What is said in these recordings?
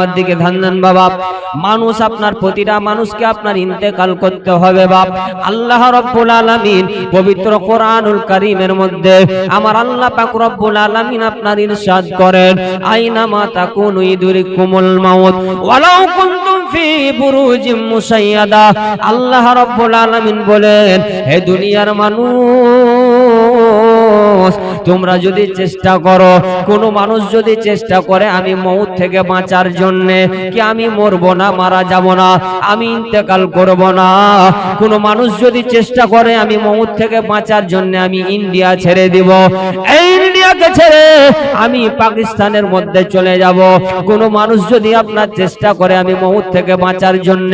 আমার দিকে ধ্যান দেন বাবা। মানুষ আপনার প্রতিটা মানুষকে আপনার ইন্তেকাল করতে হবে বাপ। আল্লাহ রব্বুল আলামিন পবিত্র কোরআনুল কারীমের মধ্যে আমার আল্লাহ পাক রব্বুল আলামিন আপনার ইরশাদ করেন, আইনা মা তাকুনু ইদরিকুমুল মাউত, ওয়ালাউ কুনতুম ফি বুরুজিম মুসাইয়াদা। আল্লাহ রব্বুল আলামিন বলেন, হে দুনিয়ার মানুষ তোমরা যদি চেষ্টা করো, কোনো মানুষ যদি চেষ্টা করে, আমি মৌত থেকে বাঁচার জন্যে, কি আমি মরবো না, মারা যাব না, আমি ইন্তেকাল করব না? কোনো মানুষ যদি চেষ্টা করে, আমি মৌত থেকে বাঁচার জন্য, আমি ইন্ডিয়া ছেড়ে দিব। এই ইন্ডিয়াকে ছেড়ে আমি পাকিস্তানের মধ্যে চলে যাব। কোনো মানুষ যদি আপনার চেষ্টা করে, আমি মৌত থেকে বাঁচার জন্য,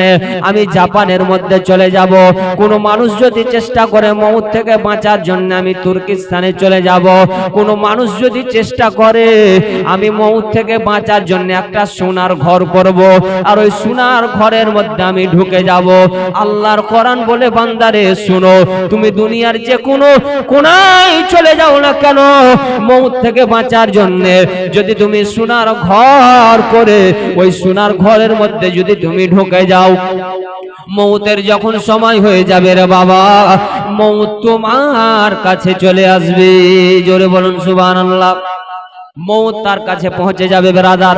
আমি জাপানের মধ্যে চলে যাব। কোনো মানুষ যদি চেষ্টা করে, মৌত থেকে বাঁচার জন্য, আমি তুর্কিস্তানে চলে যাব। কোনো মানুষ যদি চেষ্টা করে, আমি মৌত থেকে বাঁচার জন্য একটা সোনার ঘর করব। আর ওই সোনার ঘরের মধ্যে আমি ঢুকে যাব। আল্লাহর কোরআন বলে, বান্দারে, শুনো, তুমি দুনিয়ার যে কোনো কোনায় চলে যাও না কেন? মৌত থেকে বাঁচার জন্য যদি তুমি সোনার ঘর করে, ওই সোনার ঘরের মধ্যে যদি তুমি ঢুকে যাও। মৌতের যখন সময় হয়ে যাবে রে বাবা, মৌত তোমার কাছে চলে আসবে। জোরে বলুন সুবহানাল্লাহ। মৌত তার কাছে পৌঁছে যাবে, বেরাদার।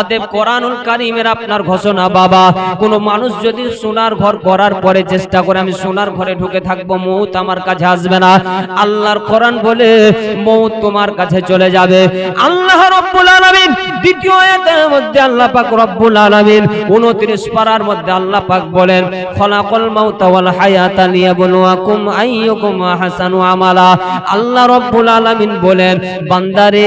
অতএব কোরআনুল কারিমের আপনার ঘোষণা, বাবা, কোনো মানুষ যদি সোনার ঘর করার পরে চেষ্টা করে, আমি সোনার ঘরে ঢুকে থাকব, মৌত আমার কাছে আসবে না। আল্লাহর কোরআন বলে, মৌত তোমার কাছে চলে যাবে। আল্লাহ রব্বুল আলামিন, দ্বিতীয় আয়াতের মধ্যে আল্লাহ পাক রব্বুল আলামিন 29 পারার মধ্যে আল্লাহ পাক বলেন, খলাকল মাউতা ওয়াল হায়াতা লিয়াবলুয়াকুম আইয়ুকুম আহসানু আমালা। আল্লাহ রব্বুল আলামিন বলেন, বান্দারে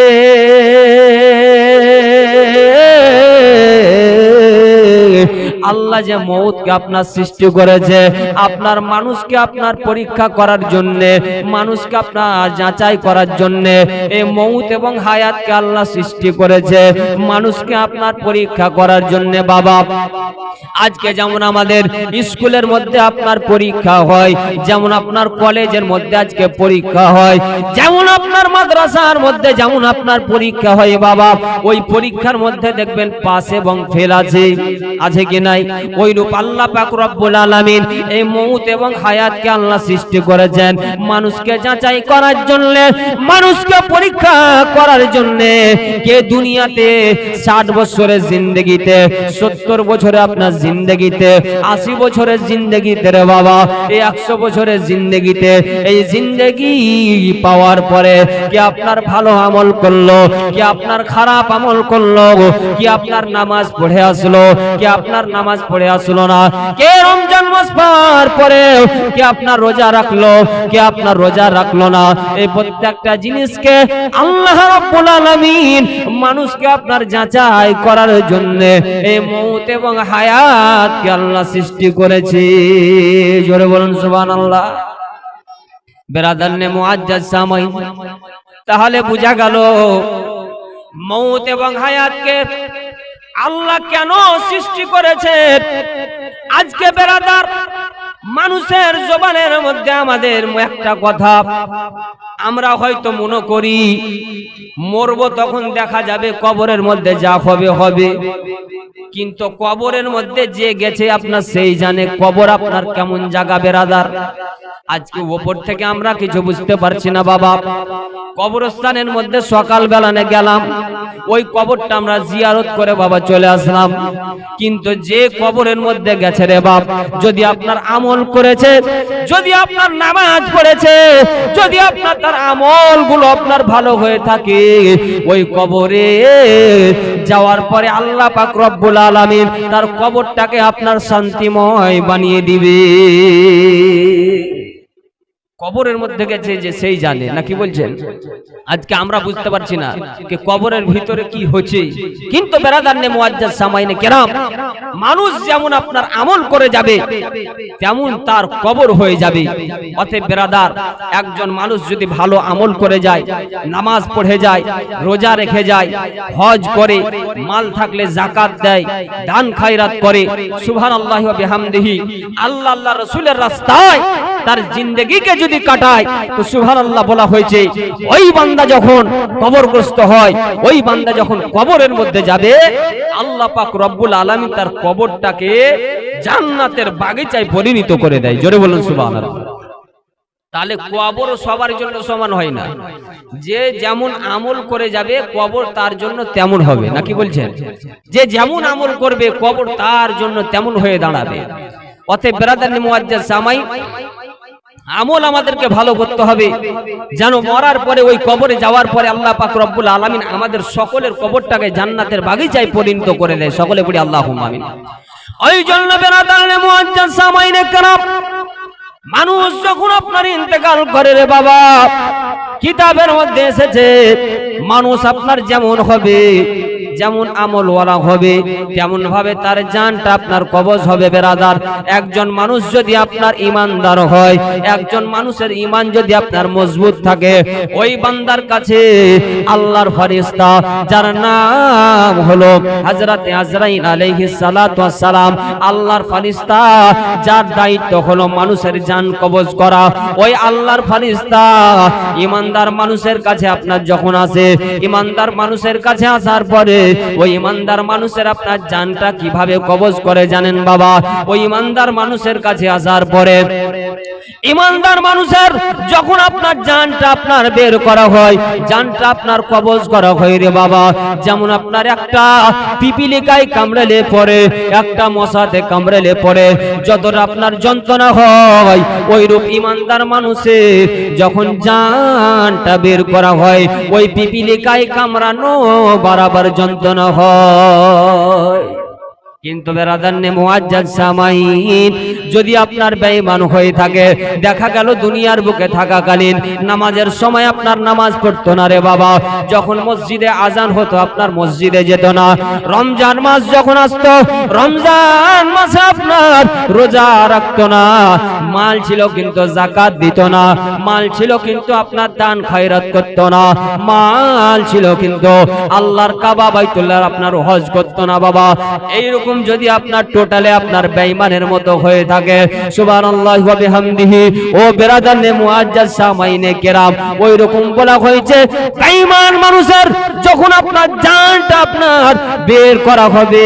আল্লাহ যে মৌতকে আপনার সৃষ্টি করেছে, আপনার মানুষকে আপনার পরীক্ষা করার জন্য, মানুষকে আপনার যাচাই করার জন্য, এই মৌত এবং হায়াতকে আল্লাহ সৃষ্টি করেছে, মানুষকে আপনার পরীক্ষা করার জন্য বাবা। আজকে যেমন আমাদের স্কুলের মধ্যে আপনার পরীক্ষা হয়, যেমন আপনার কলেজের মধ্যে আজকে পরীক্ষা হয়, যেমন আপনার মাদ্রাসার মধ্যে যেমন আপনার পরীক্ষা হয় বাবা, ওই পরীক্ষার মধ্যে দেখবেন পাস এবং ফেল আছে আছে কি নাই? ওই রূপ আল্লাহ পাক রব্বুল আলামিন এই মৌত এবং হায়াতকে আল্লাহ সৃষ্টি করেছেন। মানুষকে যাচাই করার জন্য, মানুষকে পরীক্ষা করার জন্য কে দুনিয়াতে ষাট বছরের বছরে আপনার বছরের রে বাবা, এই একশো বছরের জিন্দগিতে, এই জিন্দগি পাওয়ার পরে কি আপনার ভালো আমল করল, কি আপনার খারাপ আমল করল কি আপনার নামাজ পড়ে আসলো, কি আপনার নামাজ পড়ে আসলো না। কে রমজান মাস পার পরে কি আপনার রোজা রাখল, কি আপনার রোজা রাখল না। এই প্রত্যেকটা জিনিসকে আল্লাহ রাব্বুল আলামিন মানুষকে আপনার যাচাই করার জন্য এই মৌত এবং হায়াতকে আল্লাহ সৃষ্টি করেছে। জোরে বলুন, সুবহানাল্লাহ। বেরাদার নে মুআজ্জাজ সামাই। তাহলে বোঝা গেল, মৌত এবং হায়াতকে আল্লাহ কেন সৃষ্টি করেছে? আজকে বেরাদার, মানুষের জবানের মধ্যে আমাদের একটা কথা। আমরা হয়তো মনে করি, মরবো তখন দেখা যাবে কবরের মধ্যে যা হবে হবে। কিন্তু কবরের মধ্যে যে গেছে আপনার সেই জানে কবর আপনার কেমন জায়গা বেরাদার। আজকে ওপর থেকে আমরা কিছু বুঝতে পারছি না বাবা। কবরস্থানের মধ্যে সকাল বেলানে গেলাম। ওই কবরটা আমরা জিয়ারত করে বাবা চলে আসলাম। কিন্তু যে কবরের মধ্যে গেছে রে বাপ যদি আপনার আমল করেছে যদি আপনার নামাজ পড়েছে যদি আপনার তার আমলগুলো আপনার ভালো হয়ে থাকে ওই কবরে যাওয়ার পরে আল্লাহ পাক রব্বুল আলামিন তার কবরটাকে আপনার শান্তিময় বানিয়ে দিবে। কবরের মধ্যে গেছে যে সেই জানে, নাকি বলছেন? আজকে আমরা বুঝতে পারছি না যে কবরের ভিতরে কি হচ্ছে। কিন্তু বেরাদার নে মুআজ্জাজ সামাইনে কেরাম, মানুষ যেমন আপনার আমল করে যাবে, তেমন তার কবর হয়ে যাবে। অতএব বেরাদার, একজন মানুষ যদি ভালো আমল করে যায়, নামাজ পড়ে যায়, রোজা রেখে যায়, হজ করে, মাল থাকলে জাকাত দেয়, দান খায়রাত করে, সুবহানাল্লাহি ওয়া বিহামদিহি, আল্লাহ আল্লাহ রাসূলের রাস্তায় তার জিন্দেগিকে যদি যদি কাটায়, তো সুবহানাল্লাহ বলা হয়েছে, ওই বান্দা যখন কবরগ্রস্ত হয়, ওই বান্দা যখন কবরের মধ্যে যাবে, আল্লাহ পাক রব্বুল আলামিন তার কবরটাকে জান্নাতের বাগিচায় পরিণত করে দেয়। জোরে বলুন, সুবহানাল্লাহ। তাহলে কবর সবার জন্য সমান হয় না। যে যেমন আমল করে যাবে, কবর তার জন্য তেমন হবে নাকি বলছেন? যে যেমন আমল করবে, কবর তার জন্য তেমন হয়ে দাঁড়াবে। অতএব, বেরাদার মুআজ্জাজ সামাই আমল আমাদেরকে ভালো করতে হবে। যেন মরার পরে ওই কবরে যাওয়ার পরে আল্লাহ পাক রব্বুল আলামিন আমাদের সকলের কবরটাকে জান্নাতের বাগিচায় পরিণত করে দেয়। সকলে পড়ি আল্লাহ আমিন। ওই জন্য মুআজ্জাজ সামাইনে কারাম, মানুষ যখন আপনার ইন্তেকাল করে রে বাবা, কিতাবের মধ্যে এসেছে, মানুষ আপনার যেমন হবে যেমন আমল আমলওয়ালা হবে তেমন ভাবে তার জানটা আপনার কবজ হবে বেরাদার। একজন মানুষ যদি আপনার ইমানদার হয়, একজন মানুষের ইমান যদি আপনার মজবুত থাকে, ওই বান্দার কাছে আল্লাহর ফরিস্তা যার নাম হলো হযরত আজরাইল আলাইহিস সালাতু সালাম আল্লাহর ফরিস্তা যার দায়িত্ব হলো মানুষের জান কবজ করা। ওই আল্লাহর ফরিস্তা ইমানদার মানুষের কাছে আপনার যখন আসে, ইমানদার মানুষের কাছে আসার পরে ওই ইমানদার মানুষের আপনার জানটা কীভাবে কবজ করে জানেন বাবা? ওই ইমানদার মানুষের কাছে আসার পরে ইমানদার মানুষের যখন আপনার জানটা আপনার বের করা হয়, জানটা আপনার কবজ করা হয় রে বাবা। যেমন আপনার একটা পিপিলিকায় একটা মশাতে যতটা আপনার যন্ত্রণা হয় ওই রূপ ইমানদার মানুষের যখন জানটা বের করা হয়, ওই পিপিলিকায় কামড়ানো বারাবার যন্ত্রণা হয়। কিন্তু বেরাদান্নে মুআজ্জাজ সামাইন যদি আপনার বেঈমান হয়ে থাকে, দেখা গেল দুনিয়ার বুকে থাকাকালীন নামাজের সময় আপনার নামাজ পড়তো না রে বাবা। যখন মসজিদে আজান হতো, আপনার মসজিদে যেত না। রমজান মাস যখন আসতো, রমজান মাসে আপনার রোজা রাখতো না। মাল ছিল কিন্তু জাকাত দিত না। মাল ছিল কিন্তু আপনার দান খায়রাত করতো না। মাল ছিল কিন্তু আল্লাহর কাবা বাইতুল্লাহর আপনার হজ করতো না বাবা। এইরকম যদি আপনার টোটালে আপনার বেঈমানের মতো হয়ে থাকে সুবহানাল্লাহি ওয়া বিহামদিহি। ও বেরাদানে মুআজ্জাজ সামাইনে কেরাম ওই রকম বলা হয়েছে, বেঈমান মানুষের যখন আপনার জানটা আপনার বের করা হবে,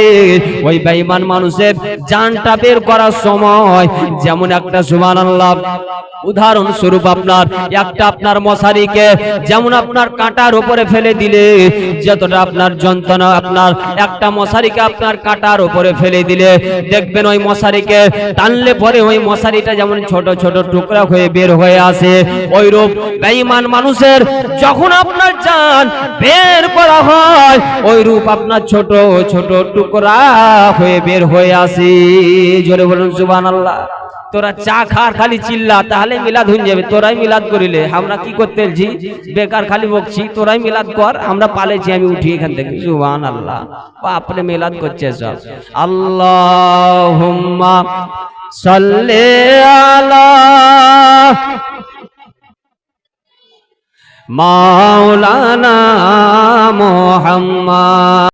ওই বেঈমান মানুষের জানটা বের করার সময় যেমন একটা সুবহানাল্লাহ উদাহরণ স্বরূপ আপনার, একটা আপনার মশারিকে যেমন আপনার কাঁটার উপরে ফেলে দিলে, যতটা আপনার যন্ত্রণা, আপনার একটা মশারিকে আপনার কাঁটার উপরে ফেলে দিলে, দেখবেন ওই মশারিকে টানলে পরে ওই মশারিটা যেমন ছোট ছোট টুকরা হয়ে বের হয়ে আসে। ওই রূপ বেঈমান মানুষের যখন আপনার জান বের করা হয় ওই রূপ আপনার ছোট ছোট টুকরা হয়ে বের হয়ে আসে। জোরে বলুন, সুবহানাল্লাহ। তোরা চা খার খালি চিল্লা, তাহলে মিলাদ হয়ে যাবে, তোরাই মিলাদ করিলে। আমরা কি করতে এলছি? বেকার খালি বকছি, তোরাই মিলাদ কর, আমরা পালেছি আমি উঠি এখান থেকে। সুবহান আল্লাহ বাপরে, মিলাদ করছে সব। আল্লাহুম্মা সাল্লি আলা মাওলানা মুহাম্মদ।